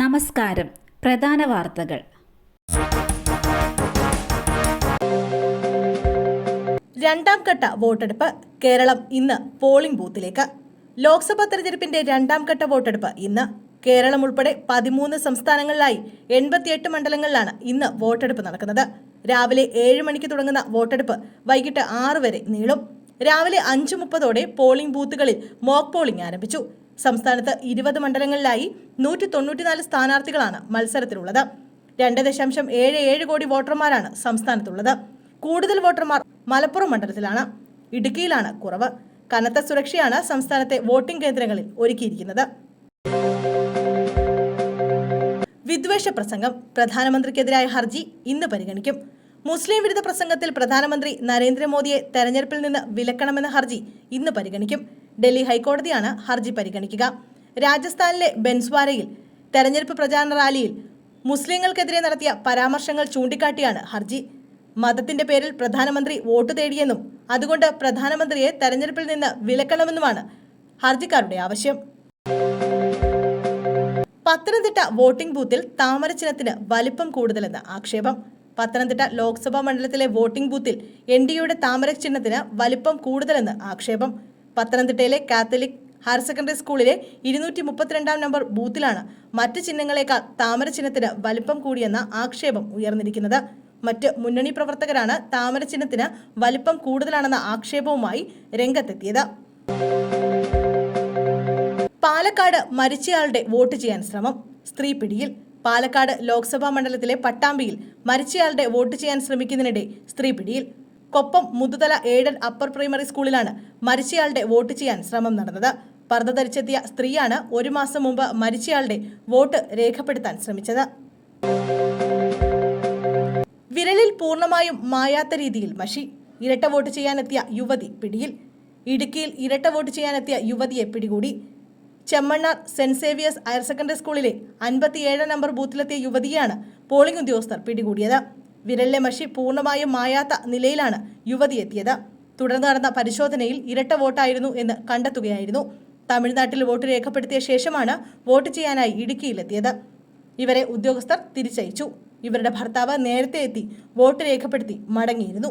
നമസ്കാരം. പ്രധാന വാർത്തകൾ. രണ്ടാം ഘട്ട വോട്ടെടുപ്പ് കേരളം ഇന്ന് പോളിംഗ് ബൂത്തിലേക്ക്. ലോക്സഭാ തെരഞ്ഞെടുപ്പിന്റെ രണ്ടാം ഘട്ട വോട്ടെടുപ്പ് ഇന്ന്. കേരളം ഉൾപ്പെടെ പതിമൂന്ന് സംസ്ഥാനങ്ങളിലായി എൺപത്തിയെട്ട് മണ്ഡലങ്ങളിലാണ് ഇന്ന് വോട്ടെടുപ്പ് നടക്കുന്നത്. രാവിലെ ഏഴ് മണിക്ക് തുടങ്ങുന്ന വോട്ടെടുപ്പ് വൈകിട്ട് ആറ് വരെ നീളും. രാവിലെ അഞ്ച് മുപ്പതോടെ പോളിംഗ് ബൂത്തുകളിൽ മോക്ക് പോളിംഗ് ആരംഭിച്ചു. സംസ്ഥാനത്ത് ഇരുപത് മണ്ഡലങ്ങളിലായി നൂറ്റി തൊണ്ണൂറ്റിനാല് സ്ഥാനാർത്ഥികളാണ് മത്സരത്തിലുള്ളത്. രണ്ട് ദശാംശം ഏഴ് ഏഴ് കോടി വോട്ടർമാരാണ് സംസ്ഥാനത്തുള്ളത്. കൂടുതൽ വോട്ടർമാർ മലപ്പുറം മണ്ഡലത്തിലാണ്. ഇടുക്കിയിലാണ് കുറവ്. കനത്ത സുരക്ഷയാണ് സംസ്ഥാനത്തെ വോട്ടിംഗ് കേന്ദ്രങ്ങളിൽ ഒരുക്കിയിരിക്കുന്നത്. വിദ്വേഷ പ്രസംഗം. പ്രധാനമന്ത്രിക്കെതിരായ ഹർജി ഇന്ന് പരിഗണിക്കും. മുസ്ലിം വിരുദ്ധ പ്രസംഗത്തിൽ പ്രധാനമന്ത്രി നരേന്ദ്രമോദിയെ തെരഞ്ഞെടുപ്പിൽ നിന്ന് വിലക്കണമെന്ന ഹർജി ഇന്ന് പരിഗണിക്കും. ഡൽഹി ഹൈക്കോടതിയാണ് ഹർജി പരിഗണിക്കുക. രാജസ്ഥാനിലെ ബെൻസ്വാരയിൽ തെരഞ്ഞെടുപ്പ് പ്രചാരണ റാലിയിൽ മുസ്ലിങ്ങൾക്കെതിരെ നടത്തിയ പരാമർശങ്ങൾ ചൂണ്ടിക്കാട്ടിയാണ് ഹർജി. മതത്തിന്റെ പേരിൽ പ്രധാനമന്ത്രി വോട്ട് തേടിയെന്നും അതുകൊണ്ട് പ്രധാനമന്ത്രിയെ തെരഞ്ഞെടുപ്പിൽ നിന്ന് വിലക്കണമെന്നുമാണ് ഹർജിക്കാരുടെ ആവശ്യം. പത്തനംതിട്ട വോട്ടിംഗ് ബൂത്തിൽ താമര ചിഹ്നത്തിന് വലിപ്പം കൂടുതലെന്ന് ആക്ഷേപം. പത്തനംതിട്ട ലോക്സഭാ മണ്ഡലത്തിലെ വോട്ടിംഗ് ബൂത്തിൽ എൻ ഡി എയുടെ താമര ചിഹ്നത്തിന് വലിപ്പം കൂടുതലെന്ന് ആക്ഷേപം. പത്തനംതിട്ടയിലെ കാത്തലിക് ഹയർ സെക്കൻഡറി സ്കൂളിലെ ഇരുന്നൂറ്റി മുപ്പത്തിരണ്ടാം നമ്പർ ബൂത്തിലാണ് മറ്റ് ചിഹ്നങ്ങളെക്കാൾ താമര ചിഹ്നത്തിന് വലിപ്പം കൂടിയെന്ന ആക്ഷേപം ഉയർന്നിരിക്കുന്നത്. മറ്റ് മുന്നണി പ്രവർത്തകരാണ് താമര ചിഹ്നത്തിന് വലിപ്പം കൂടുതലാണെന്ന ആക്ഷേപവുമായി രംഗത്തെത്തിയത്. പാലക്കാട് മരിച്ചയാളുടെ വോട്ട് ചെയ്യാൻ ശ്രമം. സ്ത്രീ പിടിയിൽ പാലക്കാട് ലോക്സഭാ മണ്ഡലത്തിലെ പട്ടാമ്പിയിൽ മരിച്ചയാളുടെ വോട്ട് ചെയ്യാൻ ശ്രമിക്കുന്നതിനിടെ സ്ത്രീ പിടിയിൽ. Koppam Muthuthala aided upper primary സ്കൂളിലാണ് മരിച്ചയാളുടെ വോട്ട് ചെയ്യാൻ ശ്രമം നടന്നത്. പർദ്ദ ധരിച്ചെത്തിയ സ്ത്രീയാണ് ഒരു മാസം മുമ്പ് മരിച്ചയാളുടെ വോട്ട് രേഖപ്പെടുത്താൻ ശ്രമിച്ചത്. വിരലിൽ പൂർണമായും മായാത്ത രീതിയിൽ മഷി. ഇരട്ട വോട്ട് ചെയ്യാനെത്തിയ യുവതി പിടിയിൽ. ഇടുക്കിയിൽ ഇരട്ട വോട്ട് ചെയ്യാനെത്തിയ യുവതിയെ പിടികൂടി. Chemmannar saint Xavier's higher secondary സ്കൂളിലെ അൻപത്തിയേഴാം നമ്പർ ബൂത്തിലെത്തിയ യുവതിയാണ് പോളിംഗ് ഉദ്യോഗസ്ഥർ പിടികൂടിയത്. വിരലിലെ മഷി പൂർണമായും മായാത്ത നിലയിലാണ് യുവതി എത്തിയത്. തുടർന്ന് നടന്ന പരിശോധനയിൽ ഇരട്ട വോട്ടായിരുന്നു എന്ന് കണ്ടെത്തുകയായിരുന്നു. തമിഴ്നാട്ടിൽ വോട്ട് രേഖപ്പെടുത്തിയ ശേഷമാണ് വോട്ട് ചെയ്യാനായി ഇടുക്കിയിലെത്തിയത്. ഇവരെ ഉദ്യോഗസ്ഥർ തിരിച്ചയച്ചു. ഇവരുടെ ഭർത്താവ് നേരത്തെ എത്തി വോട്ട് രേഖപ്പെടുത്തി മടങ്ങിയിരുന്നു.